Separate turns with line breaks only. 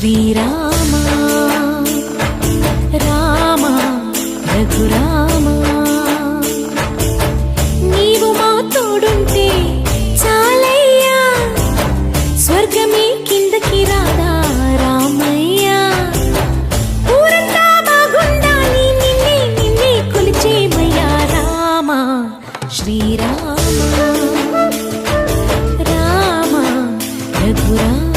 శ్రీరామ రామ రఘురామ. నీవు మా తోడుంటే చాలయ్యా స్వర్గమే కిందకి రాదా రామయ్యా. ఊరంతా బాగుండాలి నిన్నే నిన్నే కొలిచేమయ్యా రామ శ్రీరామ రామ రఘురామ.